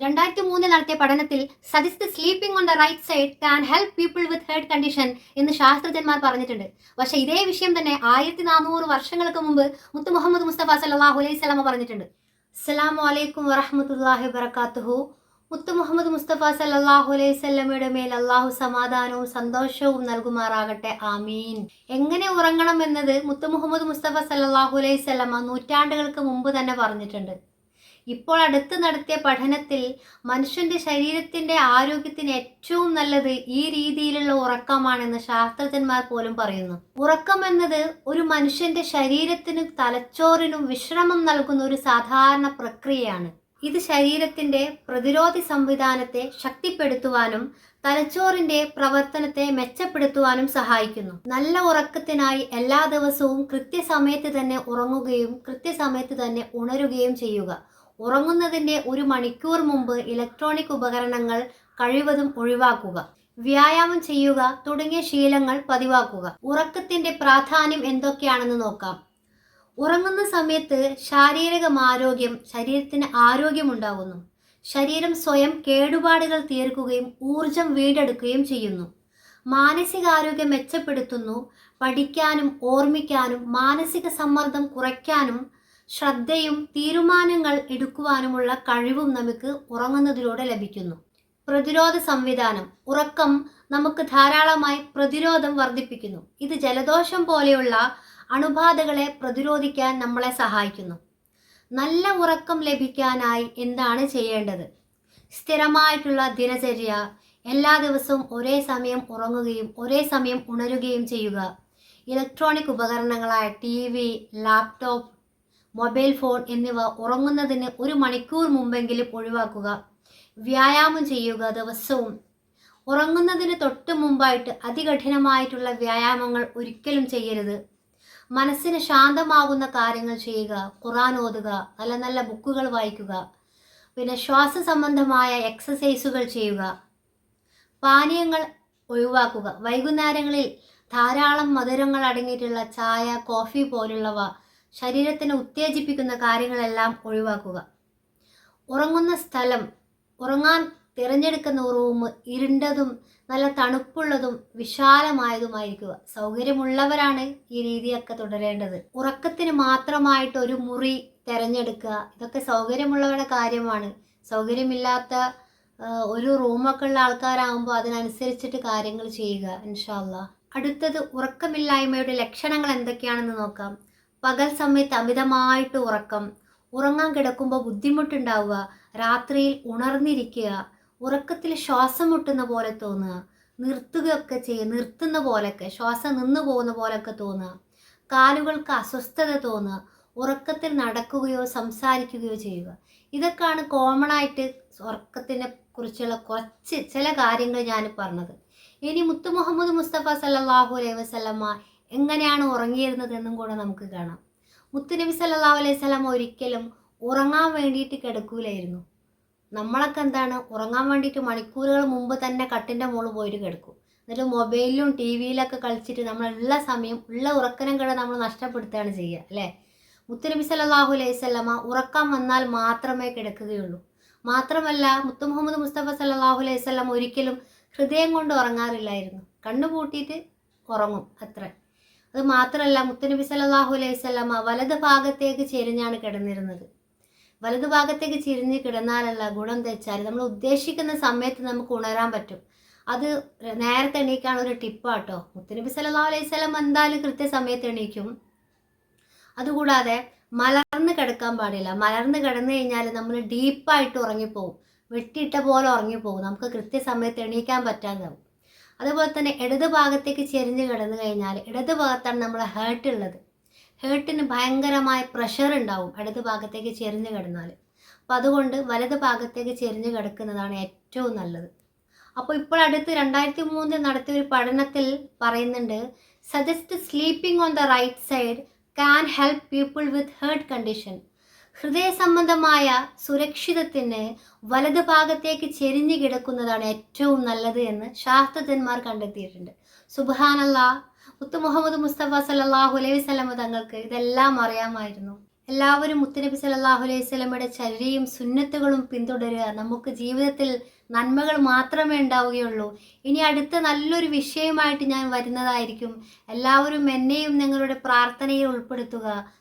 രണ്ടായിരത്തി മൂന്നിൽ നടത്തിയ പഠനത്തിൽ suggest sleeping on the right side can help people with heart condition എന്ന് ശാസ്ത്രജ്ഞന്മാർ പറഞ്ഞിട്ടുണ്ട്. പക്ഷെ ഇതേ വിഷയം തന്നെ ആയിരത്തി നാനൂറ് വർഷങ്ങൾക്ക് മുമ്പ് മുത്തു മുഹമ്മദ് മുസ്തഫ സല്ലാഹു അലൈഹി സ്വലാമ പറഞ്ഞിട്ടുണ്ട്. അസ്സലാമു അലൈക്കും വറഹമത്തല്ലാഹി വബർക്കാത്തുഹു മുത്തു മുഹമ്മദ് മുസ്തഫ സല്ലാഹു അലൈഹി സ്വല്ലമയുടെ മേൽ അള്ളാഹു സമാധാനവും സന്തോഷവും നൽകുമാറാകട്ടെ. ആമീൻ. എങ്ങനെ ഉറങ്ങണം എന്നത് മുത്തു മുഹമ്മദ് മുസ്തഫ സല്ലാഹു അലൈഹി സ്വലമ നൂറ്റാണ്ടുകൾക്ക് മുമ്പ് തന്നെ പറഞ്ഞിട്ടുണ്ട്. ഇപ്പോൾ അടുത്ത് നടത്തിയ പഠനത്തിൽ മനുഷ്യന്റെ ശരീരത്തിന്റെ ആരോഗ്യത്തിന് ഏറ്റവും നല്ലത് ഈ രീതിയിലുള്ള ഉറക്കമാണെന്ന് ശാസ്ത്രജ്ഞന്മാർ പോലും പറയുന്നു. ഉറക്കം എന്നത് ഒരു മനുഷ്യന്റെ ശരീരത്തിനും തലച്ചോറിനും വിശ്രമം നൽകുന്ന ഒരു സാധാരണ പ്രക്രിയയാണ്. ഇത് ശരീരത്തിന്റെ പ്രതിരോധ സംവിധാനത്തെ ശക്തിപ്പെടുത്തുവാനും തലച്ചോറിന്റെ പ്രവർത്തനത്തെ മെച്ചപ്പെടുത്തുവാനും സഹായിക്കുന്നു. നല്ല ഉറക്കത്തിനായി എല്ലാ ദിവസവും കൃത്യസമയത്ത് തന്നെ ഉറങ്ങുകയും കൃത്യസമയത്ത് തന്നെ ഉണരുകയും ചെയ്യുക. ഉറങ്ങുന്നതിന്റെ ഒരു മണിക്കൂർ മുമ്പ് ഇലക്ട്രോണിക് ഉപകരണങ്ങൾ കഴിവതും ഒഴിവാക്കുക. വ്യായാമം ചെയ്യുക തുടങ്ങിയ ശീലങ്ങൾ പതിവാക്കുക. ഉറക്കത്തിന്റെ പ്രാധാന്യം എന്തൊക്കെയാണെന്ന് നോക്കാം. ഉറങ്ങുന്ന സമയത്ത് ശാരീരിക ആരോഗ്യം ശരീരത്തിന് ആരോഗ്യമുണ്ടാകുന്നു ശരീരം സ്വയം കേടുപാടുകൾ തീർക്കുകയും ഊർജം വീണ്ടെടുക്കുകയും ചെയ്യുന്നു. മാനസികാരോഗ്യം മെച്ചപ്പെടുത്തുന്നു. പഠിക്കാനും ഓർമ്മിക്കാനും മാനസിക സമ്മർദ്ദം കുറയ്ക്കാനും ശ്രദ്ധയും തീരുമാനങ്ങൾ എടുക്കുവാനുമുള്ള കഴിവും നമുക്ക് ഉറങ്ങുന്നതിലൂടെ ലഭിക്കുന്നു. പ്രതിരോധ സംവിധാനം ഉറക്കം നമുക്ക് ധാരാളമായി പ്രതിരോധം വർദ്ധിപ്പിക്കുന്നു. ഇത് ജലദോഷം പോലെയുള്ള അണുബാധകളെ പ്രതിരോധിക്കാൻ നമ്മളെ സഹായിക്കുന്നു. നല്ല ഉറക്കം ലഭിക്കാനായി എന്താണ് ചെയ്യേണ്ടത്? സ്ഥിരമായിട്ടുള്ള ദിനചര്യ എല്ലാ ദിവസവും ഒരേ സമയം ഉറങ്ങുകയും ഒരേ സമയം ഉണരുകയും ചെയ്യുക. Electronic ഉപകരണങ്ങളായ T V laptop mobile phone എന്നിവ ഉറങ്ങുന്നതിന് ഒരു മണിക്കൂർ മുമ്പെങ്കിലും ഒഴിവാക്കുക. വ്യായാമം ചെയ്യുക ദിവസവും. ഉറങ്ങുന്നതിന് തൊട്ട് മുമ്പായിട്ട് അതികഠിനമായിട്ടുള്ള വ്യായാമങ്ങൾ ഒരിക്കലും ചെയ്യരുത്. മനസ്സിന് ശാന്തമാകുന്ന കാര്യങ്ങൾ ചെയ്യുക ഖുറാൻ ഓതുക നല്ല നല്ല ബുക്കുകൾ വായിക്കുക പിന്നെ ശ്വാസ സംബന്ധമായ എക്സസൈസുകൾ ചെയ്യുക. പാനീയങ്ങൾ ഒഴിവാക്കുക. വൈകുന്നേരങ്ങളിൽ ധാരാളം മധുരങ്ങൾ അടങ്ങിയിട്ടുള്ള ചായ കോഫി പോലുള്ളവ ശരീരത്തിനെ ഉത്തേജിപ്പിക്കുന്ന കാര്യങ്ങളെല്ലാം ഒഴിവാക്കുക. ഉറങ്ങുന്ന സ്ഥലം ഉറങ്ങാൻ തിരഞ്ഞെടുക്കുന്ന റൂം ഇരുണ്ടതും നല്ല തണുപ്പുള്ളതും വിശാലമായതുമായിരിക്കുക. സൗകര്യമുള്ളവരാണ് ഈ രീതിയൊക്കെ തുടരേണ്ടത്. ഉറക്കത്തിന് മാത്രമായിട്ട് ഒരു മുറി തിരഞ്ഞെടുക്കുക. ഇതൊക്കെ സൗകര്യമുള്ളവരുടെ കാര്യമാണ്. സൗകര്യമില്ലാത്ത ഒരു റൂമൊക്കെ ഉള്ള ആൾക്കാരാകുമ്പോൾ അതിനനുസരിച്ചിട്ട് കാര്യങ്ങൾ ചെയ്യുക ഇൻഷാല്ല അടുത്തത് ഉറക്കമില്ലായ്മയുടെ ലക്ഷണങ്ങൾ എന്തൊക്കെയാണെന്ന് നോക്കാം. പകൽ സമയത്ത് അമിതമായിട്ട് ഉറക്കം. ഉറങ്ങാൻ കിടക്കുമ്പോൾ ബുദ്ധിമുട്ടുണ്ടാവുക രാത്രിയിൽ ഉണർന്നിരിക്കുക ഉറക്കത്തിൽ ശ്വാസം മുട്ടുന്ന പോലെ തോന്നുക നിർത്തുകയൊക്കെ ചെയ്യുക നിർത്തുന്ന പോലെയൊക്കെ ശ്വാസം നിന്നു പോകുന്ന പോലെയൊക്കെ തോന്നുക കാലുകൾക്ക് അസ്വസ്ഥത തോന്നുക ഉറക്കത്തിൽ നടക്കുകയോ സംസാരിക്കുകയോ ചെയ്യുക. ഇതൊക്കെയാണ് കോമൺ ആയിട്ട് ഉറക്കത്തിനെ കുറിച്ചുള്ള കുറച്ച് ചില കാര്യങ്ങൾ ഞാൻ പറഞ്ഞത്. ഇനി മുത്തു മുഹമ്മദ് മുസ്തഫ സല്ലാഹു അലൈഹി വസല്ലമ്മ എങ്ങനെയാണ് ഉറങ്ങിയിരുന്നത് എന്നും കൂടെ നമുക്ക് കാണാം. മുത്തുനബി സല്ലാ അലൈഹി സ്വലാം ഒരിക്കലും ഉറങ്ങാൻ വേണ്ടിയിട്ട് കിടക്കൂലായിരുന്നു. നമ്മളൊക്കെ എന്താണ് ഉറങ്ങാൻ വേണ്ടിയിട്ട് മണിക്കൂറുകൾ മുമ്പ് തന്നെ കട്ടിന്റെ മുകളിൽ പോയിട്ട് കിടക്കും. എന്നിട്ട് മൊബൈലിലും ടി വിയിലൊക്കെ കളിച്ചിട്ട് നമ്മളുള്ള സമയം ഉള്ള ഉറക്കനം കൂടെ നമ്മൾ നഷ്ടപ്പെടുത്തുകയാണ് ചെയ്യുക അല്ലേ? മുത്തുനബി സല്ലാഹു അലൈഹി വസല്ലമ ഉറക്കം വന്നാൽ മാത്രമേ കിടക്കുകയുള്ളൂ. മാത്രമല്ല മുത്തു മുഹമ്മദ് മുസ്തഫ സല്ലാഹു അലൈഹി സ്വലം ഒരിക്കലും ഹൃദയം കൊണ്ട് ഉറങ്ങാറില്ലായിരുന്നു. കണ്ണു പൂട്ടിയിട്ട് ഉറങ്ങും അത്ര. അത് മാത്രമല്ല മുത്തനബി സല്ലല്ലാഹു അലൈഹി സ്വലാമ വലത് ഭാഗത്തേക്ക് ചെരിഞ്ഞാണ് കിടന്നിരുന്നത്. വലതു ഭാഗത്തേക്ക് ചിരിഞ്ഞ് കിടന്നാലല്ല ഗുണം തെച്ചാൽ നമ്മൾ ഉദ്ദേശിക്കുന്ന സമയത്ത് നമുക്ക് ഉണരാൻ പറ്റും. അത് നേരത്തെ എണീക്കാൻ ഒരു ടിപ്പാട്ടോ മുത്തനബി സല്ലല്ലാഹു അലൈഹി സ്വലം എന്തായാലും കൃത്യസമയത്ത് എണീക്കും. അതുകൂടാതെ മലർന്ന് കിടക്കാൻ പാടില്ല. മലർന്ന് കിടന്നു കഴിഞ്ഞാൽ നമ്മൾ ഡീപ്പായിട്ട് ഉറങ്ങിപ്പോവും. വെട്ടിയിട്ട പോലെ ഉറങ്ങിപ്പോവും. നമുക്ക് കൃത്യസമയത്ത് എണീക്കാൻ പറ്റാതാവും. അതുപോലെ തന്നെ ഇടത് ഭാഗത്തേക്ക് ചെരിഞ്ഞ് കിടന്നു കഴിഞ്ഞാൽ ഇടത് ഭാഗത്താണ് നമ്മളെ ഹേർട്ട് ഉള്ളത്. ഹേർട്ടിന് ഭയങ്കരമായ പ്രഷർ ഉണ്ടാവും ഇടത് ഭാഗത്തേക്ക് ചെരിഞ്ഞ് കിടന്നാൽ അപ്പോൾ അതുകൊണ്ട് വലത് ഭാഗത്തേക്ക് ചെരിഞ്ഞ് കിടക്കുന്നതാണ് ഏറ്റവും നല്ലത്. അപ്പോൾ ഇപ്പോൾ അടുത്ത് രണ്ടായിരത്തി മൂന്നിൽ നടത്തിയ ഒരു പഠനത്തിൽ പറയുന്നുണ്ട് suggest sleeping on the right side can help people with heart condition ഹൃദയ സംബന്ധമായ സുരക്ഷിതത്തിന് വലത് ഭാഗത്തേക്ക് ചെരിഞ്ഞു കിടക്കുന്നതാണ് ഏറ്റവും നല്ലത് എന്ന് ശാസ്ത്രജ്ഞന്മാർ കണ്ടെത്തിയിട്ടുണ്ട്. സുബാനല്ല മുത്തു മുഹമ്മദ് മുസ്തഫ സല്ലല്ലാഹു അലൈഹി വസല്ലമ തങ്ങൾക്ക് ഇതെല്ലാം അറിയാമായിരുന്നു. എല്ലാവരും മുത്തുനബി സല്ലല്ലാഹു അലൈഹി സ്വലമയുടെ ചര്യയും സുന്നത്തുകളും പിന്തുടരുക നമുക്ക് ജീവിതത്തിൽ നന്മകൾ മാത്രമേ ഉണ്ടാവുകയുള്ളൂ. ഇനി അടുത്ത നല്ലൊരു വിഷയമായിട്ട് ഞാൻ വരുന്നതായിരിക്കും എല്ലാവരും എന്നെയും നിങ്ങളുടെ പ്രാർത്ഥനയിൽ ഉൾപ്പെടുത്തുക.